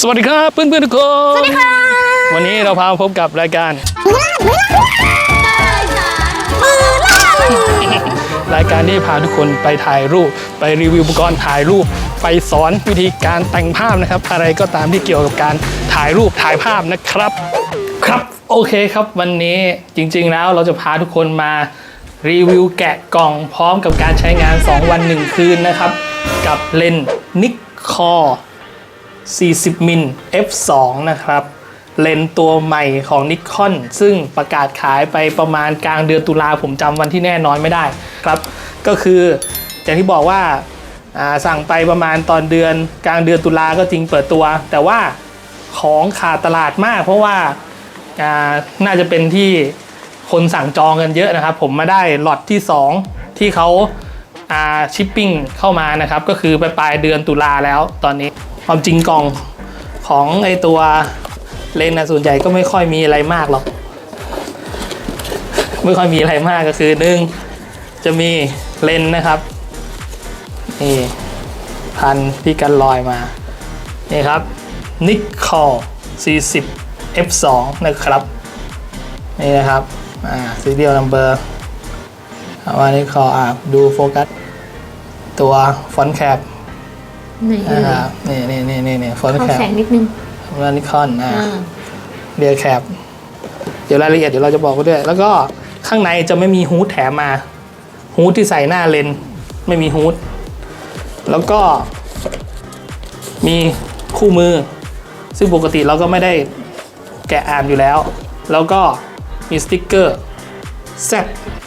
สวัสดีครับเพื่อนเพื่อนๆทุกคน สวัสดีค่ะ วันนี้เราพามาพบกับรายการ รายการที่พาทุกคนไปถ่ายรูป ไปรีวิวอุปกรณ์ถ่ายรูป ไปสอนวิธีการแต่งภาพนะครับ อะไรก็ตามที่เกี่ยวกับการถ่ายรูปถ่ายภาพนะครับ ครับโอเคครับวันนี้จริง ๆ แล้วเราจะพาทุกคนมารีวิวแกะกล่องพร้อมกับการใช้งาน 2 วัน 1 คืนนะครับ กับเลนส์นิคคอ 40 มิล f2 นะครับ เลนส์ตัวใหม่ของนิคอนซึ่งประกาศขายไปประมาณกลางเดือนตุลาผมจำวันที่แน่นอนไม่ได้ครับ ก็คืออย่างที่บอกว่าาสั่งไปประมาณตอนเดือนกลางเดือนตุลาก็จริงเปิดตัว แต่ว่าของขาดตลาดมาก เพราะว่าาน่าจะเป็นที่คนสั่งจองกันเยอะนะครับ ผมมาได้ล็อตที่ 2 ที่เขาาชิปปิ้งเข้ามานะครับ ก็คือไปปลายเดือนตุลาแล้วตอนนี้ ความจริงกล่องของไอตัวเลนส์นะส่วนใหญ่ก็ไม่ค่อยมีอะไรมากหรอก ไม่ค่อยมีอะไรมากก็คือหนึ่งจะมีเลนส์นะครับนี่พันที่กันลอยมานี่ครับนิคอ40 f2 นะครับนี่นะครับอ่าซีเรียลนัมเบอร์ว่านิคออ่าดูโฟกัส ตัวฟอนต์แคป ไหนเอ่ยนะครับนี่นี่นี่นี่นี่ฟอนต์เข้าแคปแสงนิดนึงว่านิคอนอ่าอ่าเรียแคปเดี๋ยวรายละเอียดเดี๋ยวเราจะบอกไปด้วย แล้วก็ข้างในจะไม่มีฮูดแถมมาฮูดที่ใส่หน้าเลนส์ไม่มีฮูดแล้วก็มีคู่มือ ซึ่งปกติเราก็ไม่ได้แกะอ่านอยู่แล้ว แล้วก็มีสติ๊กเกอร์ Z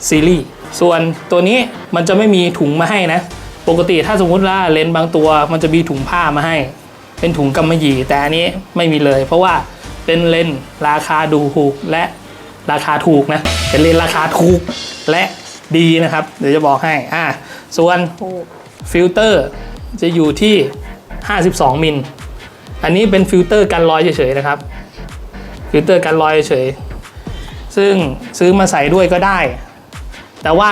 Series ส่วนตัวนี้มันจะไม่มีถุงมาให้นะ ปกติถ้าสมมติว่าเลนส์บางตัวมันจะมีถุงผ้ามาให้ เป็นถุงกำมะหยี่ แต่อันนี้ไม่มีเลย เพราะว่าเป็นเลนส์ราคาดูถูกและราคาถูกนะเป็นเลนส์ราคาถูกและดีนะครับ เดี๋ยวจะบอกให้อ่าส่วนฟิลเตอร์จะอยู่ที่ 52 มิล อันนี้เป็นฟิลเตอร์กันรอยเฉยๆนะครับฟิลเตอร์กันรอยเฉยซึ่งซื้อมาใส่ด้วยก็ได้ แต่ว่า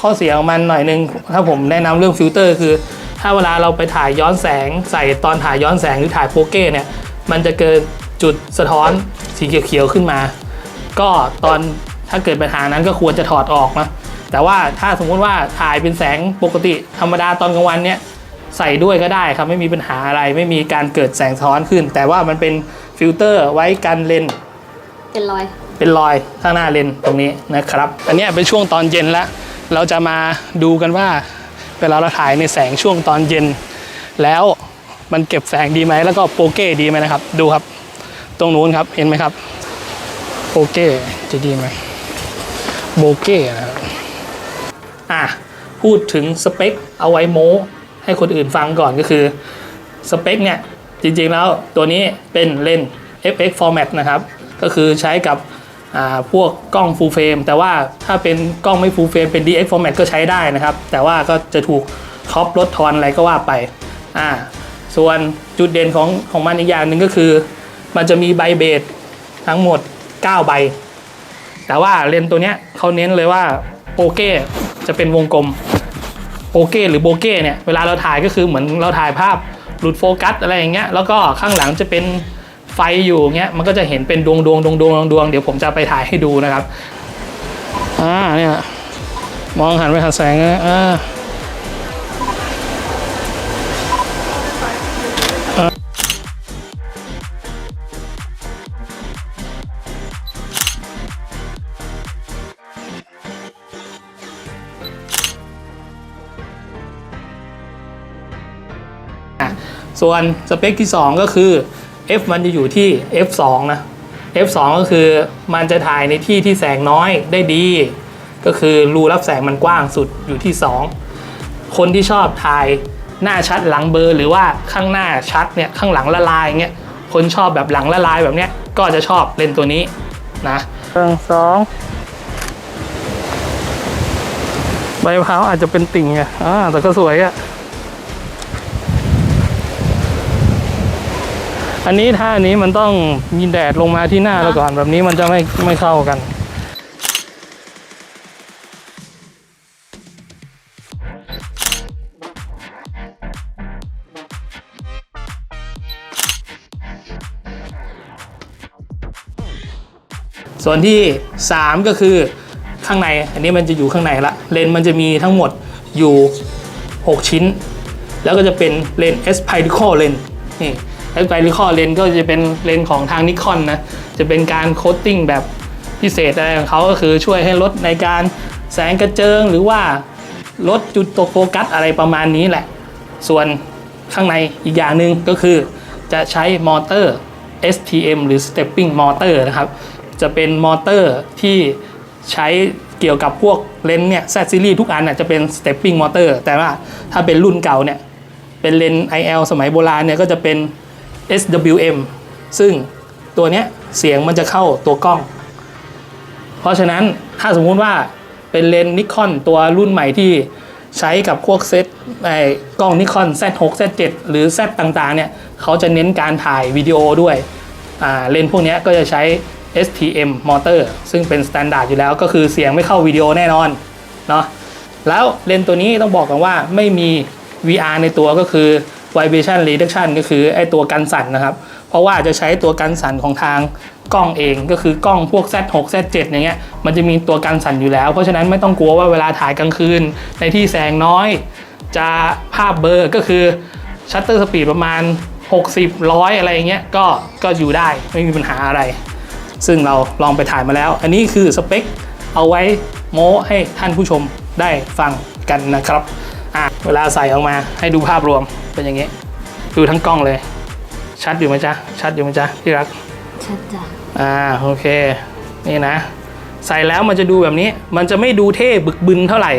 ข้อเสียของมันหน่อยนึงถ้าผมแนะนำเรื่องฟิลเตอร์คือ ถ้าเวลาเราไปถ่ายย้อนแสง ใส่ตอนถ่ายย้อนแสงหรือถ่ายโปรเก้เนี่ยมันจะเกิดจุดสะท้อนสีเขียวๆขึ้นมา ก็ตอนถ้าเกิดปัญหานั้นก็ควรจะถอดออกนะแต่ว่าถ้าสมมุติว่าถ่ายเป็นแสงปกติธรรมดาตอนกลางวันเนี่ยใส่ด้วยก็ได้ครับไม่มีปัญหาอะไรไม่มีการเกิดแสงสะท้อนขึ้น แต่ว่ามันเป็นฟิลเตอร์ไว้กันเลนส์เป็นรอย เป็นรอยข้างหน้าเลนตรงนี้นะครับ อันเนี้ยเป็นช่วงตอนเย็นแล้ว เราจะมาดูกันว่าเวลาเราถ่ายในแสงช่วงตอนเย็น แล้วมันเก็บแสงดีไหมแล้วก็โปเก้ดีไหมนะครับ ดูครับ ตรงนู้นครับเห็นไหมครับโปเก้จะดีไหมโบเก้นะครับอะพูดถึงสเปคเอาไว้โม้ให้คนอื่นฟังก่อนก็คือสเปคเนี่ยจริงๆแล้วตัวนี้เป็นเลนส์ FX format นะครับ ก็คือใช้กับ พวกกล้อง full frame แต่ว่าถ้าเป็นกล้องไม่ full frame เป็น DX format ก็ใช้ได้นะครับ แต่ว่าก็จะถูกท็อปลดทอนอะไรก็ว่าไปอ่าส่วนจุดเด่นของของมันอีกอย่างหนึ่งก็คือ มันจะมีใบเบสทั้งหมด 9 ใบ แต่ว่าเลนตัวเนี้ยเขาเน้นเลยว่าโปเก้จะเป็นวงกลมโปเก้หรือโบเก้เนี่ยเวลาเราถ่ายก็คือเหมือนเราถ่ายภาพหลุดโฟกัสอะไรอย่างเงี้ยแล้วก็ข้างหลังจะเป็น ไฟอยู่เงี้ยมันก็จะเห็นเป็นดวงดวงดวงดวงดวงดวงเดี๋ยวผมจะไปถ่ายให้ดูนะครับอ่าเนี่ยมองหันไปหาแสงนะอ่าส่วนสเปคที่ 2 ก็คือ F มันจะอยู่ที่ F2 นะ F2 ก็คือมันจะถ่ายในที่ที่แสงน้อยได้ดี ก็คือรูรับแสงมันกว้างสุดอยู่ที่ 2 คนที่ชอบถ่ายหน้าชัดหลังเบลอหรือว่าข้างหน้าชัดเนี่ยข้างหลังละลายเงี้ยคนชอบแบบหลังละลายแบบเนี้ยก็จะชอบเลนส์ตัวนี้นะหนึ่งสองใบมะพร้าวอาจจะเป็นติ่งไงอ่าแต่ก็สวยอะ อันนี้ถ้าอันนี้มันต้องมีแดดลงมาที่หน้าเราก่อนแบบนี้มันจะไม่ไม่เข้ากันส่วนที่ 3 ก็คือข้างในอันนี้มันจะอยู่ข้างในละเลนมันจะมีทั้งหมดอยู่ 6 ชิ้น แล้วก็จะเป็นเลน S p i d i c a l lens นี่ S Particle lens ก็จะเป็นเลนส์ของทางนิคอนนะจะเป็นการโคตติ้งแบบพิเศษอะไรของเขาก็คือช่วยให้ลดในการแสงกระเจิงหรือว่าลดจุดตกโฟกัสอะไรประมาณนี้แหละ ส่วนข้างในอีกอย่างหนึ่งก็คือจะใช้มอเตอร์ STM หรือ Stepping Motor นะครับ จะเป็นมอเตอร์ที่ใช้เกี่ยวกับพวกเลนส์เนี่ย Z series ทุกอันน่ะจะเป็น Stepping Motor แต่ว่าถ้าเป็นรุ่นเก่าเนี่ย เป็นเลนส์ IL สมัยโบราณเนี่ยก็จะเป็น SWM ซึ่งตัวเนี้ยเสียงมันจะเข้าตัวกล้อง เพราะฉะนั้นถ้าสมมุติว่าเป็นเลนส์นิคอนตัวรุ่นใหม่ที่ใช้กับพวกเซตไอ้กล้องนิคอน Z6 Z7 หรือ Z ต่างๆ เนี่ยเขาจะเน้นการถ่ายวิดีโอด้วยเลนส์พวกนี้ก็จะใช้ STM มอเตอร์ซึ่งเป็นสแตนดาร์ดอยู่แล้วก็คือเสียงไม่เข้าวิดีโอแน่นอนเนาะแล้วเลนส์ตัวนี้ต้องบอกกันว่าไม่มี VR ในตัวก็คือ vibration reduction ก็คือไอตัวกันสั่นนะครับ เพราะว่าจะใช้ตัวกันสั่นของทางกล้องเองก็คือกล้องพวก Z6 Z7 อย่างเงี้ยมันจะมีตัวกันสั่นอยู่แล้ว เพราะฉะนั้นไม่ต้องกลัวว่าเวลาถ่ายกลางคืน ในที่แสงน้อย จะภาพเบลอร์ก็คือชัตเตอร์สปีดประมาณ 60ร้อยอะไรอย่างเงี้ยก็ก็อยู่ได้ไม่มีปัญหาอะไร ซึ่งเราลองไปถ่ายมาแล้ว อันนี้คือสเปคเอาไว้โม้ให้ท่านผู้ชมได้ฟังกันนะครับ อะเวลาใส่ออกมาให้ดูภาพรวมเป็นอย่างเงี้ยดูทั้งกล้องเลย ชัดอยู่ไหมจ๊ะชัดอยู่ไหมจ๊ะที่รัก ชัดจ้ะอ่าโอเค นี่นะ ใส่แล้วมันจะดูแบบนี้ มันจะไม่ดูเท่บึกบึนเท่าไหร่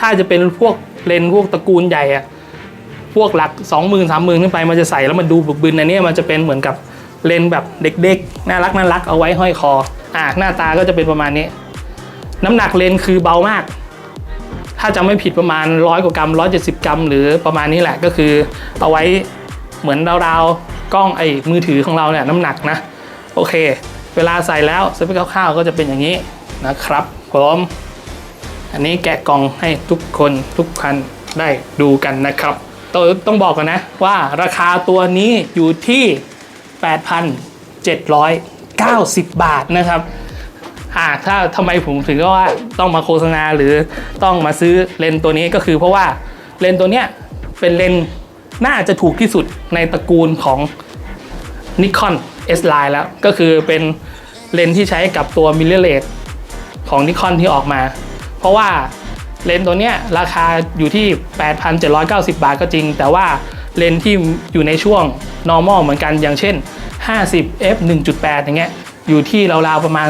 ถ้าจะเป็นพวกเลนส์พวกตระกูลใหญ่อะพวกหลัก 2 0 0 0 0 3 0 0 0 0ขึ้นไปมันจะใส่แล้วมันดูบึกบึนอันนี้มันจะเป็นเหมือนกับเลนส์แบบเด็กๆ น่ารักน่ารักเอาไว้ห้อยคอ อ่าหน้าตาก็จะเป็นประมาณนี้ น้ำหนักเลนส์คือเบามาก ถ้าจำไม่ผิดประมาณร้อยกว่ากรัม170กรัม หรือประมาณนี้แหละก็คือเอาไว้เหมือนราวๆกล้องไอ้มือถือของเราเนี่ยน้ำหนักนะ โอเค เวลาใส่แล้วสเปคคร่าวๆก็จะเป็นอย่างนี้นะครับผมอันนี้แกะกล่องให้ทุกคนทุกคันได้ดูกันนะครับต้องต้องบอกกันนะว่าราคาตัวนี้อยู่ที่ 8,790 บาทนะครับ อ่าถ้าทำไมผมถึงก็ว่าต้องมาโฆษณาหรือต้องมาซื้อเลนส์ตัวนี้ก็คือเพราะว่าเลนส์ตัวเนี้ยเป็นเลนส์น่าจะถูกที่สุดในตระกูลของ Nikon S Line แล้ว ก็คือเป็นเลนส์ที่ใช้กับตัว mirrorless ของ Nikon ที่ออกมา เพราะว่าเลนส์ตัวเนี้ยราคาอยู่ที่ 8,790 บาทก็จริง แต่ว่าเลนส์ที่อยู่ในช่วง normal เหมือนกันอย่างเช่น 50 f 1.8 อย่างเงี้ย อยู่ที่ราวๆประมาณ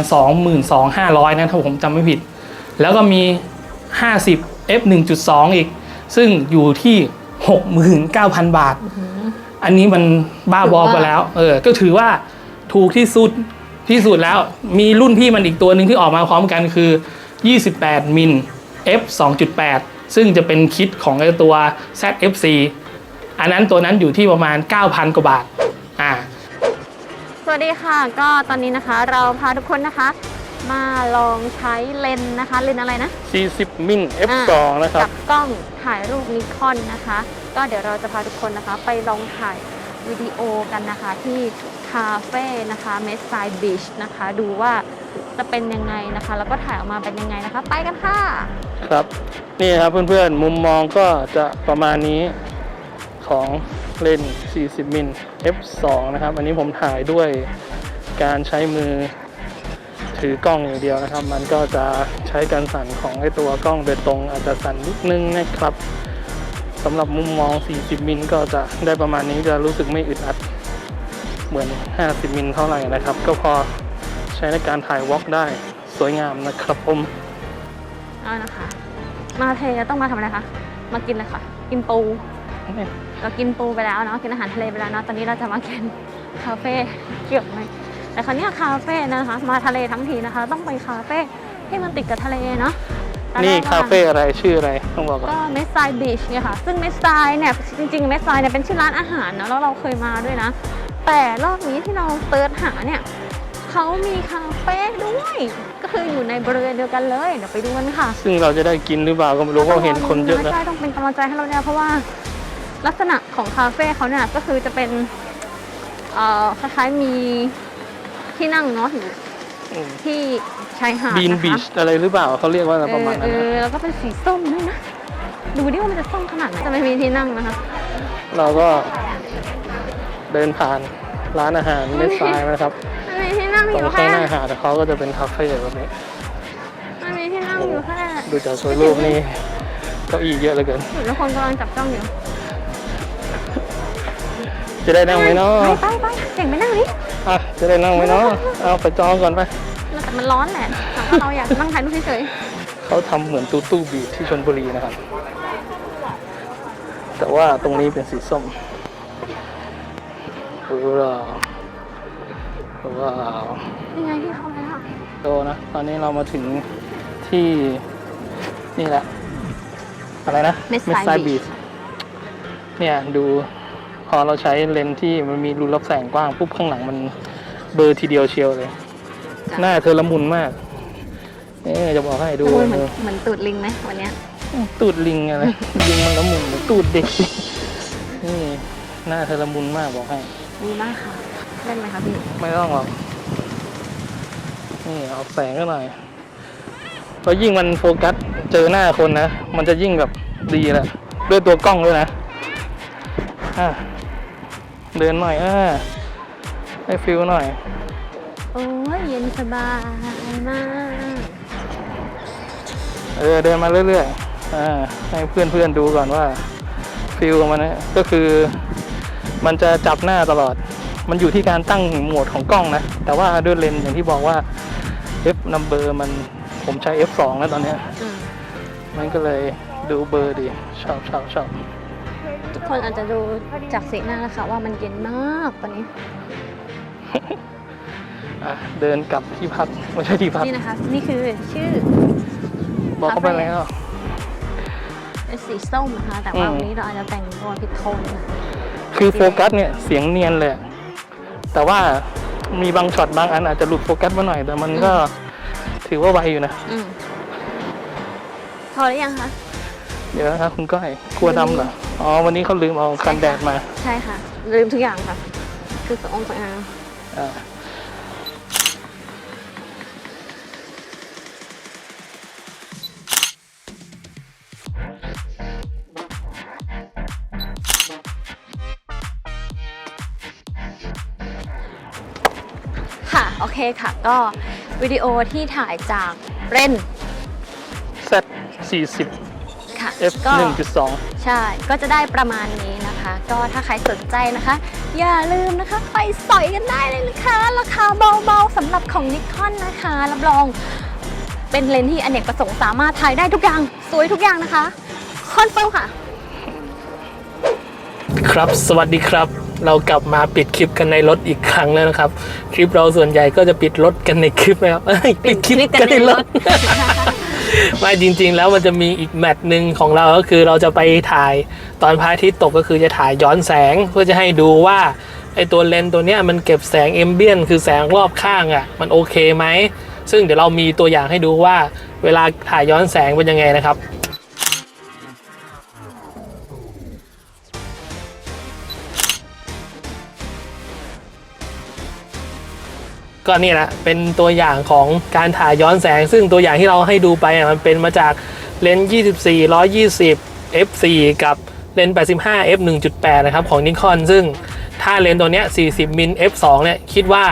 22,500 นะถ้าผมจำไม่ผิด แล้วก็มี 50 f 1.2 อีก ซึ่งอยู่ที่ 69,000 บาท อันนี้มันบ้าบอไปแล้ว เออ ก็ถือว่าถูกที่สุดที่สุดแล้ว มีรุ่นพี่มันอีกตัวหนึ่งที่ออกมาพร้อมกันคือ 28 มิล f 2.8 ซึ่งจะเป็นคิดของไอ้ตัว ZFC อันนั้นตัวนั้นอยู่ที่ประมาณ 9,000 กว่าบาท อ่า สวัสดีค่ะก็ตอนนี้นะคะเราพาทุกคนนะคะ มาลองใช้เลนส์นะคะเลนส์อะไรนะ 40 มิล f อ่า2นะครับ กับกล้องถ่ายรูปนิคอนนะคะ ก็เดี๋ยวเราจะพาทุกคนนะคะ ไปลองถ่ายวิดีโอกันนะคะที่คาเฟ่นะคะเมสไซบีชนะคะ ดูว่าจะเป็นยังไงนะคะ แล้วก็ถ่ายออกมาเป็นยังไงนะคะ ไปกันค่ะ ครับ นี่ครับเพื่อนๆ มุมมองก็จะประมาณนี้ของ เลนส์40มิล f 2 นะครับ อันนี้ผมถ่ายด้วยการใช้มือถือกล้องอย่างเดียวนะครับ มันก็จะใช้การสั่นของไอตัวกล้องโดยตรงอาจจะสั่นนิดนึงนะครับสำหรับมุมมอง 40 มิลก็จะได้ประมาณนี้จะรู้สึกไม่อึดอัดเหมือน 50 มิลเท่าไหร่นะครับ ก็พอใช้ในการถ่ายวอล์กได้สวยงามนะครับผมเอานะคะ มาเทต้องมาทำอะไรคะ มากินเลยค่ะ กินปู เรากินปูไปแล้วเนาะกินอาหารทะเลไปแล้วเนาะตอนนี้เราจะมากินคาเฟ่เกี่ยวไหมแต่คราวเนี้ยคาเฟ่นะคะมาทะเลทั้งทีนะคะ ต้องไปคาเฟ่ที่มันติดกับทะเลเนาะตอแรนี่กคาเฟ่อะไรชื่ออะไรต้องบอกก่อนก็เมสไซบีชเนี่ยค่ะซึ่งเมสไซเนี่ยจริงๆเมสไซเนี่ยเป็นชื่อร้านอาหารเนาะแล้วเราเคยมาด้วยนะ แต่รอบนี้ที่เราเติร์ชหาเนี่ยเขามีคาเฟ่ด้วย ก็คืออยู่ในบริเวณเดียวกันเลยเดี๋ยวไปดูกันค่ะ ซึ่งเราจะได้กินหรือเปล่าก็ไม่รู้เพราะเห็นคนเยอะนะใช่ต้องเป็นกำลังใจให้เราเนี่ยเพราะว่า ลักษณะของคาเฟ่เขาเนี่ยก็คือจะเป็นเอ่อคล้ายๆมีที่นั่งเนาะอยู่อืมที่ชายหาดบีนนะคะบีชอะไรหรือเปล่าเขาเรียกว่าอะไรประมาณนั้นเอนะอแล้วก็เป็นสีส้มด้วยนะดูดิว่ามันจะส้มขนาดไหนจะไม่มีที่นั่งนะคะ เราก็เดินผ่านร้านอาหารเมสไซน์นะครับมันมีที่นั่งตอรงยู่ข้าแค่งหน้าหาดเขาก็จะเป็นคาเฟ่แบบนี้มันมีที่นั่งอยู่แค่ดูจากสวยรูปนี่เก้าอี้เยอะเหลือเกินเหมือนทุกคนกำลังจับจ้องอยู่ จะได้นั่งไหมเนาะไปไปไปเก่งไปนั่งดิอะจะได้นั่งไหมเนาะเอาไปจองก่อนไปแต่มันร้อนแหละแต่ว่าเราอยากนั่งถ่ายรูปเฉยเขาทำเหมือนตู้ตู้บีชที่ชลบุรีนะครับ แต่ว่าตรงนี้เป็นสีส้มว้าวว้าวๆยังไงที่เขาเลยค่ะโตนะตอนนี้เรามาถึงที่นี่แหละอะไรนะ Messai Beach เนี่ยดู พอเราใช้เลนส์ที่มันมีรูรับแสงกว้างปุ๊บข้างหลังมันเบลอร์ทีเดียวเชียวเลย หน้าเธอละมุนมากนี่จะบอกให้ดูดูเหมือนเหมือนตูดลิงไหมวันเนี้ยตูดลิงอะไรลิงมันละมุนหรือตูดเด็กนี่หน้าเธอละมุนมากบอกให้ดีมากค่ะเล่นไหมคะพี่ไม่ต้องหรอกนี่เอาแสงก็หน่อยเพราะยิ่งมันโฟกัสเจอหน้าคนนะ มันจะยิ่งแบบดีแหละด้วยตัวกล้องด้วยนะอะ เดินหน่อยอ่าให้ฟิลหน่อย โอ้ยเย็นสบายมาก เออเดินมาเรื่อยๆอ่าให้เพื่อนๆดูก่อนว่าฟิลของมันนะก็คือ มันจะจับหน้าตลอด มันอยู่ที่การตั้งโหมดของกล้องนะ แต่ว่าด้วยเลนส์อย่างที่บอกว่า f number มันผมใช้ f 2แล้วตอนเนี้ยอืมมันก็เลยดูเบอร์ดี ชอบชอบชอบ ทุกคนอาจจะดูจากสีหน้าแล้วค่ะว่ามันเย็นมากตอนนี้ อะเดินกลับที่พักไม่ใช่ที่พักนี่นะคะ นี่คือชื่อ บอกเขาไปแล้วเป็นสีส้มนะคะ แต่ว่าอืมวันนี้เราอาจจะแต่งตัวผิดโทนนะคือโฟกัสเนี่ยเสียงเนียนเลยอะแต่ว่ามีบางช็อตบางอันอาจจะหลุดโฟกัสมาหน่อย แต่มันก็ถือว่าไวอยู่นะ อืมพอหรือยังคะ เดี๋ยวนะครับคุณก้อยกลัวดำเหรอ อ๋อ วันนี้เขาลืมเอากันแดดมาใช่ค่ะ ลืมทุกอย่างค่ะ คือสององค์สองอางอ่าค่ะ โอเคค่ะ ก็วิดีโอที่ถ่ายจากเรน Z 40 ค่ะ F ก็ 1.2 ใช่ ก็จะได้ประมาณนี้นะคะ ก็ถ้าใครสนใจนะคะ อย่าลืมนะคะไปสอยกันได้เลยนะคะ ราคาเบาๆสำหรับของนิคอนนะคะรับรองเป็นเลนส์ที่อเนกประสงค์สามารถถ่ายได้ทุกอย่าง สวยทุกอย่างนะคะ คอนเฟิร์มค่ะ ครับสวัสดีครับ เรากลับมาปิดคลิปกันในรถอีกครั้งแล้วนะครับ คลิปเราส่วนใหญ่ก็จะปิดรถกันในคลิปนะครับเอ้ยปิดคลิปกันในรถ ไม่จริง ๆ แล้วมันจะมีอีกแมตช์หนึ่งของเราก็คือเราจะไปถ่ายตอนพระอาทิตย์ตกก็คือจะถ่ายย้อนแสงเพื่อจะให้ดูว่าไอตัวเลนส์ตัวเนี้ยมันเก็บแสงเอมเบียนคือแสงรอบข้างอะ่ะมันโอเคไหมซึ่งเดี๋ยวเรามีตัวอย่างให้ดูว่า เวลาถ่ายย้อนแสงเป็นยังไงนะครับ ก็นี่แหละเป็นตัวอย่างของการถ่ายย้อนแสง ซึ่งตัวอย่างที่เราให้ดูไปอะมันเป็นมาจากเลนส์24 120 f4 กับเลนส์85 f 1.8นะครับของนิคอนซึ่งถ้าเลนส์ตัวเนี้ย40มิล f2 เนี่ยคิดว่า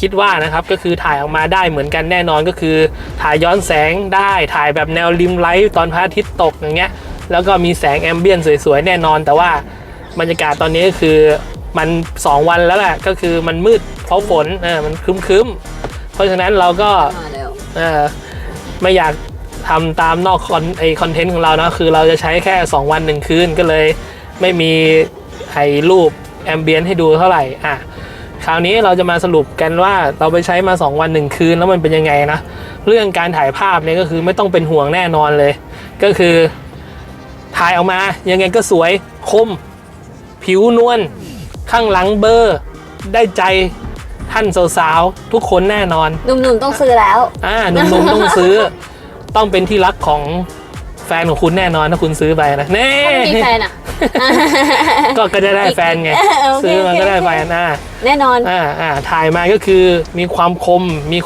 คิดว่านะครับก็คือถ่ายออกมาได้เหมือนกันแน่นอนก็คือ ถ่ายย้อนแสงได้ถ่ายแบบแนวริมไลท์ตอนพระอาทิตย์ตกอย่างเงี้ยแล้วก็มีแสงแอมเบียนสวยๆ แน่นอน แต่ว่าบรรยากาศตอนนี้ก็คือมัน 2 วันแล้วแหละก็คือมันมืด เพราะฝนเออมันครึ้มๆ เพราะฉะนั้นเราก็มาแล้วเออไม่อยากทำตามนอกคอนไอคอนเทนต์ของเรานะคือเราจะใช้แค่ 2 วัน 1 คืนก็เลยไม่มีไอรูปแอมเบียนให้ดูเท่าไหร่อะคราวนี้เราจะมาสรุปกันว่าเราไปใช้มา 2 วัน 1 คืนแล้วมันเป็นยังไงนะ เรื่องการถ่ายภาพเนี่ยก็คือไม่ต้องเป็นห่วงแน่นอนเลย ก็คือถ่ายออกมายังไงก็สวยคม ผิวนวลข้างหลังเบอร์ ได้ใจ ท่านสาวๆทุกคนแน่นอน หนุ่มๆต้องซื้อแล้ว อ่าหนุ่มๆต้องซื้อ ต้องเป็นที่รักของแฟนของคุณแน่นอนถ้าคุณซื้อไปนะแน่ถ้าไม่มีแฟนอะ ก็ก็จะได้แฟนไงโอเคซื้อมันก็ได้โอเค แฟนอ่าแน่นอน อ่าอ่าถ่ายมาก็คือมีความคมมี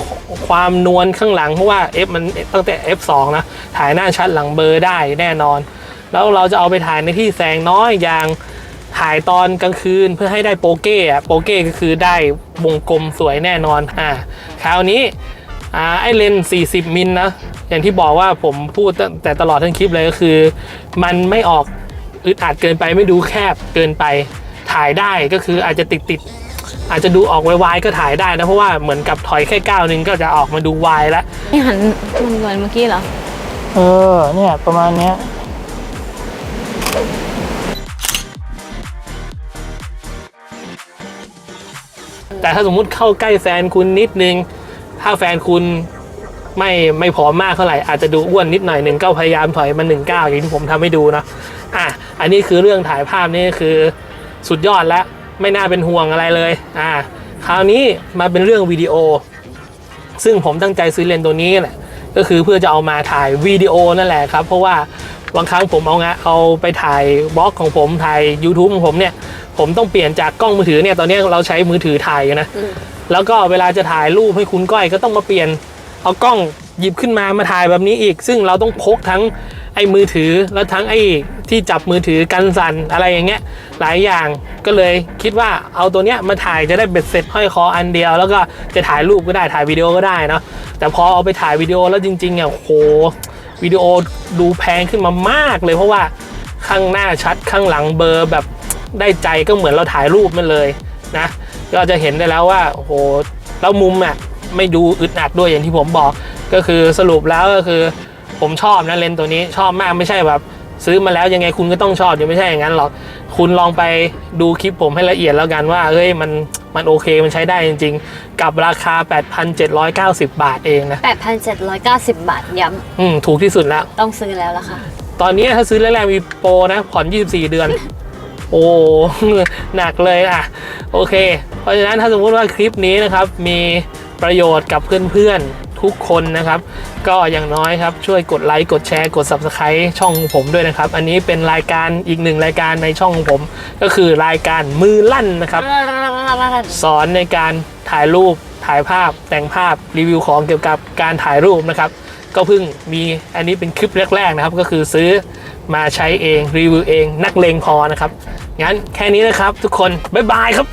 ความนวลข้างหลัง เพราะว่า F มันตั้งแต่ F2 นะถ่ายหน้าชัดหลังเบลอร์ได้แน่นอน แล้วเราจะเอาไปถ่ายในที่แสงน้อยอย่าง ถ่ายตอนกลางคืนเพื่อให้ได้โปเก้อะโปเก้ก็คือได้วงกลมสวยแน่นอนอ่าคราวนี้อ่าไอเลนส์40 มิลนะอย่างที่บอกว่าผมพูดตั้งแต่ตลอดทั้งคลิปเลยก็คือ มันไม่ออกอึดอัดเกินไปไม่ดูแคบเกินไปถ่ายได้ก็คืออาจจะติดติดๆอาจจะดูออกวายๆก็ถ่ายได้นะ เพราะว่าเหมือนกับถอยแค่ก้าวหนึงก็จะออกมาดูวายแล้วนี่หันมันเหมือนเมื่อกี้เหรอ เออ เนี่ย ประมาณเนี้ย แต่ถ้าสมมุติเข้าใกล้แฟนคุณนิดนึง ถ้าแฟนคุณไม่ไม่ผอมมากเท่าไหร่อาจจะดูอ้วนนิดหน่อยหนึ่งก็พยายามถอยมาหนึ่งเก้าอย่างที่ผมทำให้ดูนะอะอันนี้คือเรื่องถ่ายภาพนี่คือสุดยอดแล้วไม่น่าเป็นห่วงอะไรเลยอ่าคราวนี้มาเป็นเรื่องวิดีโอ ซึ่งผมตั้งใจซื้อเลนส์ตัวนี้แหละก็คือเพื่อจะเอามาถ่ายวิดีโอนั่นแหละครับ เพราะว่าบางครั้งผมเอางะเอาไปถ่ายบล็อกของผมถ่าย YouTube ของผมเนี่ย ผมต้องเปลี่ยนจากกล้องมือถือเนี่ยตอนนี้เราใช้มือถือถ่ายอยู่นะอืมแล้วก็เวลาจะถ่ายรูปให้คุณก้อยก็ต้องมาเปลี่ยนเอากล้องหยิบขึ้นมามาถ่ายแบบนี้อีก ซึ่งเราต้องพกทั้งไอ้มือถือแล้วทั้งไอ้ที่จับมือถือกันสั่นอะไรอย่างเงี้ยหลายอย่างก็เลยคิดว่าเอาตัวเนี้ยมาถ่ายจะได้เบ็ดเสร็จห้อยคออันเดียว แล้วก็จะถ่ายรูปก็ได้ถ่ายวิดีโอก็ได้เนาะแต่พอเอาไปถ่ายวิดีโอแล้วจริงๆเนี่ยโอ้โหวิดีโอดูแพงขึ้นมามากเลยเพราะว่าข้างหน้าชัดข้างหลังเบลอร์แบบ ได้ใจก็เหมือนเราถ่ายรูปมันเลยนะก็จะเห็นได้แล้วว่าโอ้โหแล้วมุมอะไม่ดูอึดอัดด้วยอย่างที่ผมบอก ก็คือสรุปแล้วก็คือ ผมชอบนะเลนส์ตัวนี้ชอบมากไม่ใช่แบบซื้อมาแล้วยังไงคุณก็ต้องชอบยังไม่ใช่อย่างนั้นหรอกคุณลองไปดูคลิปผมให้ละเอียดแล้วกันว่าเฮ้ยมันมันโอเคมันใช้ได้จริง ๆ กับราคา 8,790 บาทเองนะ 8,790 บาทย้อืมถูกที่สุดแล้วำต้องซื้อแล้วล่ะค่ะ ตอนนี้ถ้าซื้อแรกๆมีโปรนะผ่อน 24 เดือน โอ้หนักเลยอะ โอเค เพราะฉะนั้นถ้าสมมุติว่าคลิปนี้นะครับมีประโยชน์กับเพื่อนๆทุกคนนะครับ ก็อย่างน้อยครับช่วยกดไลค์กดแชร์กด Subscribe ช่องผมด้วยนะครับ อันนี้เป็นรายการอีกหนึ่งรายการในช่องผม ก็คือรายการมือลั่นนะครับ สอนในการถ่ายรูปถ่ายภาพแต่งภาพรีวิวของเกี่ยวกับการถ่ายรูปนะครับ ก็เพิ่งมีอันนี้เป็นคลิปแรกๆนะครับ ก็คือซื้อ มาใช้เองรีวิวเองนักเลงพอนะครับงั้นแค่นี้นะครับทุกคนบ๊ายบายครับ